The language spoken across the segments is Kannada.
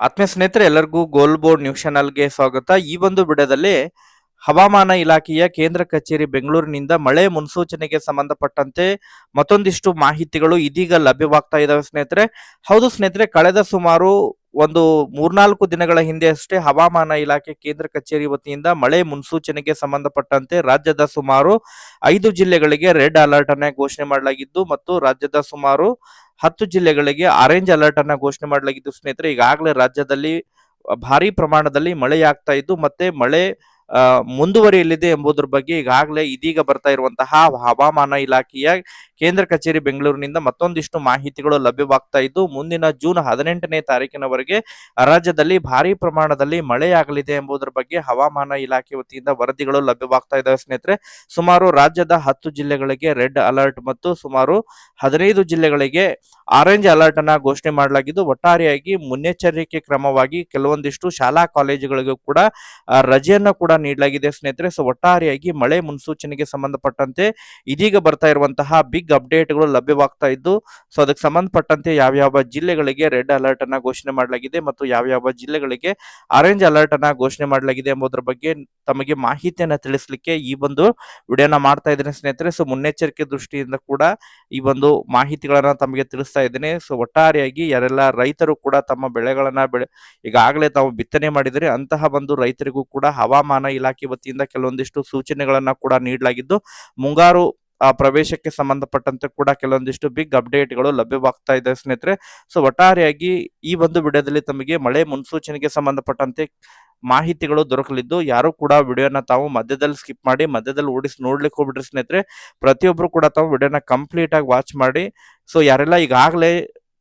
ಆತ್ಮೀಯ ಸ್ನೇಹಿತರೆ, ಎಲ್ಲರಿಗೂ ಗೋಲ್ ಬೋರ್ಡ್ ನ್ಯೂಸ್ ಚಾನಲ್ಗೆ ಸ್ವಾಗತ. ಈ ಒಂದು ಬಿಡದಲ್ಲಿ ಹವಾಮಾನ ಇಲಾಖೆಯ ಕೇಂದ್ರ ಕಚೇರಿ ಬೆಂಗಳೂರಿನಿಂದ ಮಳೆ ಮುನ್ಸೂಚನೆಗೆ ಸಂಬಂಧಪಟ್ಟಂತೆ ಮತ್ತೊಂದಿಷ್ಟು ಮಾಹಿತಿಗಳು ಇದೀಗ ಲಭ್ಯವಾಗ್ತಾ ಇದಾವೆ ಸ್ನೇಹಿತರೆ. ಹೌದು ಸ್ನೇಹಿತರೆ, ಕಳೆದ ಸುಮಾರು ಒಂದು ಮೂರ್ನಾಲ್ಕು ದಿನಗಳ ಹಿಂದೆ ಅಷ್ಟೇ ಹವಾಮಾನ ಇಲಾಖೆ ಕೇಂದ್ರ ಕಚೇರಿ ವತಿಯಿಂದ ಮಳೆ ಮುನ್ಸೂಚನೆಗೆ ಸಂಬಂಧಪಟ್ಟಂತೆ ರಾಜ್ಯದ ಸುಮಾರು ಐದು ಜಿಲ್ಲೆಗಳಿಗೆ ರೆಡ್ ಅಲರ್ಟ್ ಅನ್ನ ಘೋಷಣೆ ಮಾಡಲಾಗಿದ್ದು, ಮತ್ತು ರಾಜ್ಯದ ಸುಮಾರು ಹತ್ತು ಜಿಲ್ಲೆಗಳಿಗೆ ಆರೆಂಜ್ ಅಲರ್ಟ್ ಅನ್ನ ಘೋಷಣೆ ಮಾಡಲಾಗಿದ್ದು, ಸ್ನೇಹಿತರೆ, ಈಗಾಗಲೇ ರಾಜ್ಯದಲ್ಲಿ ಭಾರಿ ಪ್ರಮಾಣದಲ್ಲಿ ಮಳೆಯಾಗ್ತಾ ಇದ್ದು, ಮತ್ತೆ ಮಳೆ ಮುಂದುವರಿಯಲಿದೆ ಎಂಬುದರ ಬಗ್ಗೆ ಈಗಾಗಲೇ ಇದೀಗ ಬರ್ತಾ ಇರುವಂತಹ ಹವಾಮಾನ ಇಲಾಖೆಯ ಕೇಂದ್ರ ಕಚೇರಿ ಬೆಂಗಳೂರಿನಿಂದ ಮತ್ತೊಂದಿಷ್ಟು ಮಾಹಿತಿಗಳು ಲಭ್ಯವಾಗ್ತಾ ಇದ್ದು, ಮುಂದಿನ ಜೂನ್ ಹದಿನೆಂಟನೇ ತಾರೀಕಿನವರೆಗೆ ರಾಜ್ಯದಲ್ಲಿ ಭಾರಿ ಪ್ರಮಾಣದಲ್ಲಿ ಮಳೆಯಾಗಲಿದೆ ಎಂಬುದರ ಬಗ್ಗೆ ಹವಾಮಾನ ಇಲಾಖೆ ವತಿಯಿಂದ ವರದಿಗಳು ಲಭ್ಯವಾಗ್ತಾ ಇದ್ದಾವೆ ಸ್ನೇಹಿತರೆ. ಸುಮಾರು ರಾಜ್ಯದ ಹತ್ತು ಜಿಲ್ಲೆಗಳಿಗೆ ರೆಡ್ ಅಲರ್ಟ್ ಮತ್ತು ಸುಮಾರು ಹದಿನೈದು ಜಿಲ್ಲೆಗಳಿಗೆ ಆರೆಂಜ್ ಅಲರ್ಟ್ ಅನ್ನ ಘೋಷಣೆ ಮಾಡಲಾಗಿದ್ದು, ಒಟ್ಟಾರೆಯಾಗಿ ಮುನ್ನೆಚ್ಚರಿಕೆ ಕ್ರಮವಾಗಿ ಕೆಲವೊಂದಿಷ್ಟು ಶಾಲಾ ಕಾಲೇಜುಗಳಿಗೂ ಕೂಡ ರಜೆಯನ್ನು ಕೂಡ ನೀಡಲಾಗಿದೆ ಸ್ನೇಹಿತರೆ. ಸೊ, ಒಟ್ಟಾರೆಯಾಗಿ ಮಳೆ ಮುನ್ಸೂಚನೆಗೆ ಸಂಬಂಧಪಟ್ಟಂತೆ ಇದೀಗ ಬರ್ತಾ ಇರುವಂತಹ ಬಿಗ್ ಅಪ್ಡೇಟ್ಗಳು ಲಭ್ಯವಾಗ್ತಾ ಇದ್ದು ಸೊ ಅದಕ್ಕೆ ಸಂಬಂಧಪಟ್ಟಂತೆ ಯಾವ್ಯಾವ ಜಿಲ್ಲೆಗಳಿಗೆ ರೆಡ್ ಅಲರ್ಟ್ ಅನ್ನ ಘೋಷಣೆ ಮಾಡಲಾಗಿದೆ ಮತ್ತು ಯಾವ್ಯಾವ ಜಿಲ್ಲೆಗಳಿಗೆ ಆರೆಂಜ್ ಅಲರ್ಟ್ ಅನ್ನ ಘೋಷಣೆ ಮಾಡಲಾಗಿದೆ ಎಂಬುದರ ಬಗ್ಗೆ ತಮಗೆ ಮಾಹಿತಿಯನ್ನ ತಿಳಿಸಲಿಕ್ಕೆ ಈ ಒಂದು ವಿಡಿಯೋನ ಮಾಡ್ತಾ ಇದ್ದೇನೆ ಸ್ನೇಹಿತರೆ. ಸೊ ಮುನ್ನೆಚ್ಚರಿಕೆ ದೃಷ್ಟಿಯಿಂದ ಕೂಡ ಈ ಒಂದು ಮಾಹಿತಿಗಳನ್ನ ತಮಗೆ ತಿಳಿಸ್ತಾ ಇದ್ದೇನೆ. ಸೊ ಒಟ್ಟಾರೆಯಾಗಿ ಯಾರೆಲ್ಲ ರೈತರು ಕೂಡ ತಮ್ಮ ಬೆಳೆಗಳನ್ನ ಬೆಳೆ, ಈಗಾಗಲೇ ತಾವು ಬಿತ್ತನೆ ಮಾಡಿದರೆ ಅಂತಹ ಒಂದು ರೈತರಿಗೂ ಕೂಡ ಹವಾಮಾನ ಇಲಾಖೆ ವತಿಯಿಂದ ಕೆಲವೊಂದಿಷ್ಟು ಸೂಚನೆಗಳನ್ನ ಕೂಡ ನೀಡಲಾಗಿದ್ದು, ಮುಂಗಾರು ಆ ಪ್ರವೇಶಕ್ಕೆ ಸಂಬಂಧಪಟ್ಟಂತೆ ಕೂಡ ಕೆಲವೊಂದಿಷ್ಟು ಬಿಗ್ ಅಪ್ಡೇಟ್ಗಳು ಲಭ್ಯವಾಗ್ತಾ ಇದೆ ಸ್ನೇಹಿತರೆ. ಸೊ ಒಟ್ಟಾರೆಯಾಗಿ ಈ ಒಂದು ವಿಡಿಯೋದಲ್ಲಿ ತಮಗೆ ಮಳೆ ಮುನ್ಸೂಚನೆಗೆ ಸಂಬಂಧಪಟ್ಟಂತೆ ಮಾಹಿತಿಗಳು ದೊರಕಲಿದ್ದು, ಯಾರು ಕೂಡ ವಿಡಿಯೋನ ತಾವು ಮಧ್ಯದಲ್ಲಿ ಸ್ಕಿಪ್ ಮಾಡಿ, ಮಧ್ಯದಲ್ಲಿ ಓಡಿಸಿ ನೋಡ್ಲಿಕ್ಕೆ ಹೋಗ್ಬಿಟ್ರಿ ಸ್ನೇಹಿತರೆ. ಪ್ರತಿಯೊಬ್ರು ಕೂಡ ತಾವು ವಿಡಿಯೋನ ಕಂಪ್ಲೀಟ್ ಆಗಿ ವಾಚ್ ಮಾಡಿ. ಸೊ ಯಾರೆಲ್ಲ ಈಗಾಗಲೇ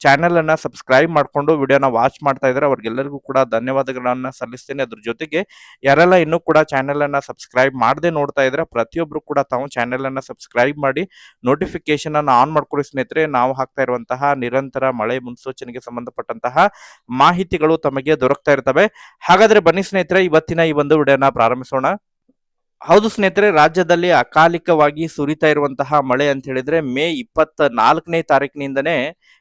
ಚಾನೆಲ್ ಅನ್ನ ಸಬ್ಸ್ಕ್ರೈಬ್ ಮಾಡ್ಕೊಂಡು ವಿಡಿಯೋನ ವಾಚ್ ಮಾಡ್ತಾ ಇದ್ದಾರೆ ಅವ್ರಿಗೆಲ್ಲರಿಗೂ ಕೂಡ ಧನ್ಯವಾದಗಳನ್ನ ಸಲ್ಲಿಸ್ತೇನೆ. ಅದ್ರ ಜೊತೆಗೆ ಯಾರೆಲ್ಲ ಇನ್ನೂ ಕೂಡ ಚಾನೆಲ್ ಅನ್ನ ಸಬ್ಸ್ಕ್ರೈಬ್ ಮಾಡದೆ ನೋಡ್ತಾ ಇದ್ರೆ ಪ್ರತಿಯೊಬ್ರು ಕೂಡ ತಾವು ಚಾನೆಲ್ ಅನ್ನ ಸಬ್ಸ್ಕ್ರೈಬ್ ಮಾಡಿ ನೋಟಿಫಿಕೇಶನ್ ಅನ್ನ ಆನ್ ಮಾಡ್ಕೊಳ್ಳಿ ಸ್ನೇಹಿತರೆ. ನಾವು ಹಾಕ್ತಾ ಇರುವಂತಹ ನಿರಂತರ ಮಳೆ ಮುನ್ಸೂಚನೆಗೆ ಸಂಬಂಧಪಟ್ಟಂತಹ ಮಾಹಿತಿಗಳು ತಮಗೆ ದೊರಕ್ತಾ ಇರ್ತವೆ. ಹಾಗಾದ್ರೆ ಬನ್ನಿ ಸ್ನೇಹಿತರೆ, ಇವತ್ತಿನ ಈ ಒಂದು ವಿಡಿಯೋನ ಪ್ರಾರಂಭಿಸೋಣ. ಹೌದು ಸ್ನೇಹಿತರೆ, ರಾಜ್ಯದಲ್ಲಿ ಅಕಾಲಿಕವಾಗಿ ಸುರಿತಾ ಇರುವಂತಹ ಮಳೆ ಅಂತ ಹೇಳಿದ್ರೆ ಮೇ ಇಪ್ಪತ್ತ ನಾಲ್ಕನೇ ತಾರೀಕಿನಿಂದನೇ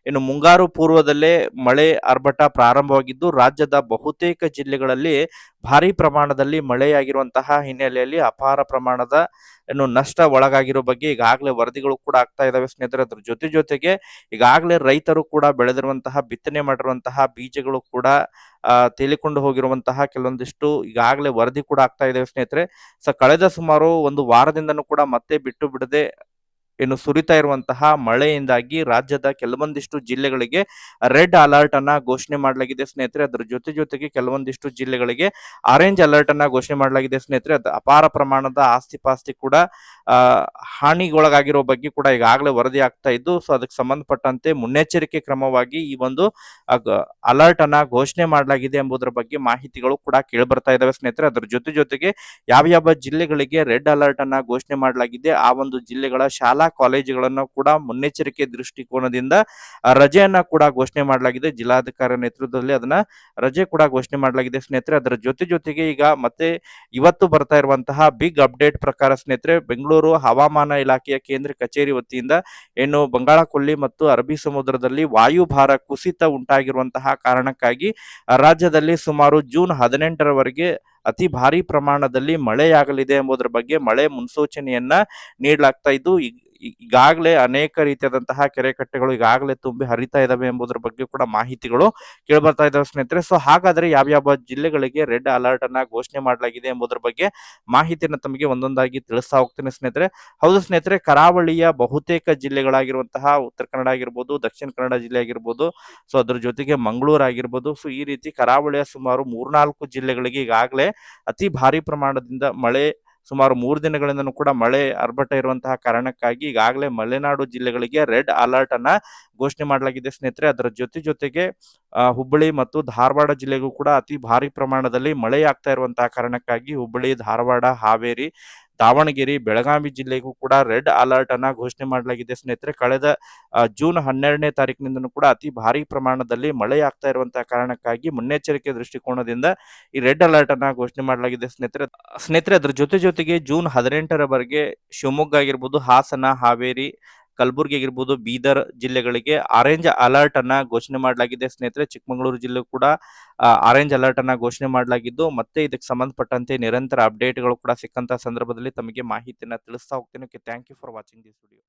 ಇನ್ನು ಮುಂಗಾರು ಪೂರ್ವದಲ್ಲೇ ಮಳೆ ಆರ್ಭಟ ಪ್ರಾರಂಭವಾಗಿದ್ದು, ರಾಜ್ಯದ ಬಹುತೇಕ ಜಿಲ್ಲೆಗಳಲ್ಲಿ ಭಾರಿ ಪ್ರಮಾಣದಲ್ಲಿ ಮಳೆಯಾಗಿರುವಂತಹ ಹಿನ್ನೆಲೆಯಲ್ಲಿ ಅಪಾರ ಪ್ರಮಾಣದ ಏನು ನಷ್ಟ ಒಳಗಾಗಿರೋ ಬಗ್ಗೆ ಈಗಾಗಲೇ ವರದಿಗಳು ಕೂಡ ಆಗ್ತಾ ಇದಾವೆ ಸ್ನೇಹಿತರೆ. ಅದ್ರ ಜೊತೆ ಜೊತೆಗೆ ಈಗಾಗಲೇ ರೈತರು ಕೂಡ ಬೆಳೆದಿರುವಂತಹ, ಬಿತ್ತನೆ ಮಾಡಿರುವಂತಹ ಬೀಜಗಳು ಕೂಡ ತೇಲಿಕೊಂಡು ಹೋಗಿರುವಂತಹ ಕೆಲವೊಂದಿಷ್ಟು ಈಗಾಗಲೇ ವರದಿ ಕೂಡ ಆಗ್ತಾ ಇದಾವೆ ಸ್ನೇಹಿತರೆ. ಸೊ, ಕಳೆದ ಸುಮಾರು ಒಂದು ವಾರದಿಂದನೂ ಕೂಡ ಮತ್ತೆ ಬಿಟ್ಟು ಬಿಡದೆ ಏನು ಸುರಿತಾ ಇರುವಂತಹ ಮಳೆಯಿಂದಾಗಿ ರಾಜ್ಯದ ಕೆಲವೊಂದಿಷ್ಟು ಜಿಲ್ಲೆಗಳಿಗೆ ರೆಡ್ ಅಲರ್ಟ್ ಅನ್ನ ಘೋಷಣೆ ಮಾಡಲಾಗಿದೆ ಸ್ನೇಹಿತರೆ. ಅದರ ಜೊತೆ ಜೊತೆಗೆ ಕೆಲವೊಂದಿಷ್ಟು ಜಿಲ್ಲೆಗಳಿಗೆ ಆರೆಂಜ್ ಅಲರ್ಟ್ ಅನ್ನ ಘೋಷಣೆ ಮಾಡಲಾಗಿದೆ ಸ್ನೇಹಿತರೆ. ಅದು ಅಪಾರ ಪ್ರಮಾಣದ ಆಸ್ತಿ ಪಾಸ್ತಿ ಕೂಡ ಹಾನಿಗೊಳಗಾಗಿರೋ ಬಗ್ಗೆ ಕೂಡ ಈಗಾಗಲೇ ವರದಿ ಆಗ್ತಾ ಇದ್ದು, ಸೊ ಅದಕ್ಕೆ ಸಂಬಂಧಪಟ್ಟಂತೆ ಮುನ್ನೆಚ್ಚರಿಕೆ ಕ್ರಮವಾಗಿ ಈ ಒಂದು ಅಲರ್ಟ್ ಅನ್ನ ಘೋಷಣೆ ಮಾಡಲಾಗಿದೆ ಎಂಬುದರ ಬಗ್ಗೆ ಮಾಹಿತಿಗಳು ಕೂಡ ಕೇಳಿ ಬರ್ತಾ ಇದಾವೆ ಸ್ನೇಹಿತರೆ. ಅದರ ಜೊತೆ ಜೊತೆಗೆ ಯಾವ ಯಾವ ಜಿಲ್ಲೆಗಳಿಗೆ ರೆಡ್ ಅಲರ್ಟ್ ಅನ್ನ ಘೋಷಣೆ ಮಾಡಲಾಗಿದೆ, ಆ ಒಂದು ಜಿಲ್ಲೆಗಳ ಶಾಲಾ ಕಾಲೇಜುಗಳನ್ನು ಕೂಡ ಮುನ್ನೆಚ್ಚರಿಕೆ ದೃಷ್ಟಿಕೋನದಿಂದ ರಜೆಯನ್ನ ಕೂಡ ಘೋಷಣೆ ಮಾಡಲಾಗಿದೆ. ಜಿಲ್ಲಾಧಿಕಾರಿ ನೇತೃತ್ವದಲ್ಲಿ ಅದನ್ನ ರಜೆ ಕೂಡ ಘೋಷಣೆ ಮಾಡಲಾಗಿದೆ. ಸ್ನೇಹಿತರೆ, ಅದರ ಜೊತೆ ಜೊತೆಗೆ ಈಗ ಮತ್ತೆ ಇವತ್ತು ಬರ್ತಾ ಇರುವಂತಹ ಬಿಗ್ ಅಪ್ಡೇಟ್ ಪ್ರಕಾರ ಸ್ನೇಹಿತರೆ, ಬೆಂಗಳೂರು ಹವಾಮಾನ ಇಲಾಖೆಯ ಕೇಂದ್ರ ಕಚೇರಿ ವತಿಯಿಂದ ಏನು ಬಂಗಾಳ ಕೊಲ್ಲಿ ಮತ್ತು ಅರಬ್ಬಿ ಸಮುದ್ರದಲ್ಲಿ ವಾಯುಭಾರ ಕುಸಿತ ಉಂಟಾಗಿರುವಂತಹ ಕಾರಣಕ್ಕಾಗಿ ರಾಜ್ಯದಲ್ಲಿ ಸುಮಾರು ಜೂನ್ ಹದಿನೆಂಟರವರೆಗೆ ಅತಿ ಭಾರಿ ಪ್ರಮಾಣದಲ್ಲಿ ಮಳೆಯಾಗಲಿದೆ ಎಂಬುದರ ಬಗ್ಗೆ ಮಳೆ ಮುನ್ಸೂಚನೆಯನ್ನ ನೀಡಲಾಗ್ತಾ ಇದ್ದು ಈಗಾಗಲೇ ಅನೇಕ ರೀತಿಯಾದಂತಹ ಕೆರೆ ಕಟ್ಟೆಗಳು ಈಗಾಗಲೇ ತುಂಬಿ ಹರಿತಾ ಇದಾವೆ ಎಂಬುದರ ಬಗ್ಗೆ ಕೂಡ ಮಾಹಿತಿಗಳು ಕೇಳ್ಬರ್ತಾ ಇದಾವೆ ಸ್ನೇಹಿತರೆ. ಸೊ ಹಾಗಾದ್ರೆ ಯಾವ್ಯಾವ ಜಿಲ್ಲೆಗಳಿಗೆ ರೆಡ್ ಅಲರ್ಟ್ ಅನ್ನ ಘೋಷಣೆ ಮಾಡಲಾಗಿದೆ ಎಂಬುದರ ಬಗ್ಗೆ ಮಾಹಿತಿಯನ್ನು ತಮಗೆ ಒಂದೊಂದಾಗಿ ತಿಳಿಸ್ತಾ ಹೋಗ್ತೇನೆ ಸ್ನೇಹಿತರೆ. ಹೌದು ಸ್ನೇಹಿತರೆ, ಕರಾವಳಿಯ ಬಹುತೇಕ ಜಿಲ್ಲೆಗಳಾಗಿರುವಂತಹ ಉತ್ತರ ಕನ್ನಡ ಆಗಿರ್ಬೋದು, ದಕ್ಷಿಣ ಕನ್ನಡ ಜಿಲ್ಲೆ ಆಗಿರ್ಬೋದು, ಸೊ, ಅದ್ರ ಜೊತೆಗೆ ಮಂಗಳೂರು ಆಗಿರ್ಬೋದು. ಸೊ ಈ ರೀತಿ ಕರಾವಳಿಯ ಸುಮಾರು ಮೂರ್ನಾಲ್ಕು ಜಿಲ್ಲೆಗಳಿಗೆ ಈಗಾಗಲೇ ಅತಿ ಭಾರಿ ಪ್ರಮಾಣದಿಂದ ಮಳೆ ಸುಮಾರು ಮೂರು ದಿನಗಳಿಂದನೂ ಕೂಡ ಮಳೆ ಆರ್ಭಟ ಇರುವಂತಹ ಕಾರಣಕ್ಕಾಗಿ ಈಗಾಗಲೇ ಮಲೆನಾಡು ಜಿಲ್ಲೆಗಳಿಗೆ ರೆಡ್ ಅಲರ್ಟ್ ಅನ್ನ ಘೋಷಣೆ ಮಾಡಲಾಗಿದೆ. ಸ್ನೇಹಿತರೆ, ಅದರ ಜೊತೆ ಜೊತೆಗೆ ಹುಬ್ಬಳ್ಳಿ ಮತ್ತು ಧಾರವಾಡ ಜಿಲ್ಲೆಗೂ ಕೂಡ ಅತಿ ಭಾರಿ ಪ್ರಮಾಣದಲ್ಲಿ ಮಳೆ ಆಗ್ತಾ ಇರುವಂತಹ ಕಾರಣಕ್ಕಾಗಿ ಹುಬ್ಬಳ್ಳಿ, ಧಾರವಾಡ, ಹಾವೇರಿ ದಾವಣಗೆರೆ, ಬೆಳಗಾವಿ ಜಿಲ್ಲೆಗೂ ಕೂಡ ರೆಡ್ ಅಲರ್ಟ್ ಅನ್ನ ಘೋಷಣೆ ಮಾಡಲಾಗಿದೆ. ಸ್ನೇಹಿತರೆ, ಕಳೆದ ಜೂನ್ ಹನ್ನೆರಡನೇ ತಾರೀಕಿನಿಂದನೂ ಕೂಡ ಅತಿ ಭಾರಿ ಪ್ರಮಾಣದಲ್ಲಿ ಮಳೆ ಆಗ್ತಾ ಇರುವಂತಹ ಕಾರಣಕ್ಕಾಗಿ ಮುನ್ನೆಚ್ಚರಿಕೆ ದೃಷ್ಟಿಕೋನದಿಂದ ಈ ರೆಡ್ ಅಲರ್ಟ್ ಅನ್ನ ಘೋಷಣೆ ಮಾಡಲಾಗಿದೆ. ಸ್ನೇಹಿತರೆ ಸ್ನೇಹಿತರೆ, ಅದ್ರ ಜೊತೆ ಜೊತೆಗೆ ಜೂನ್ ಹದಿನೆಂಟರವರೆಗೆ ಶಿವಮೊಗ್ಗ ಆಗಿರ್ಬೋದು ಹಾಸನ, ಹಾವೇರಿ ಕಲಬುರಗಿ ಆಗಿರ್ಬೋದು, ಬೀದರ್ ಜಿಲ್ಲೆಗಳಿಗೆ ಆರೆಂಜ್ ಅಲರ್ಟ್ ಅನ್ನ ಘೋಷಣೆ ಮಾಡಲಾಗಿದೆ. ಸ್ನೇಹಿತರೆ, ಚಿಕ್ಕಮಗಳೂರು ಜಿಲ್ಲೆ ಕೂಡ ಆರೆಂಜ್ ಅಲರ್ಟ್ ಅನ್ನ ಘೋಷಣೆ ಮಾಡಲಾಗಿದ್ದು, ಮತ್ತೆ ಇದಕ್ಕೆ ಸಂಬಂಧಪಟ್ಟಂತೆ ನಿರಂತರ ಅಪ್ಡೇಟ್ಗಳು ಕೂಡ ಸಿಕ್ಕಂತ ಸಂದರ್ಭದಲ್ಲಿ ತಮಗೆ ಮಾಹಿತಿಯನ್ನ ತಿಳಿಸ್ತಾ ಹೋಗ್ತೇನೆ. Thank you for watching this video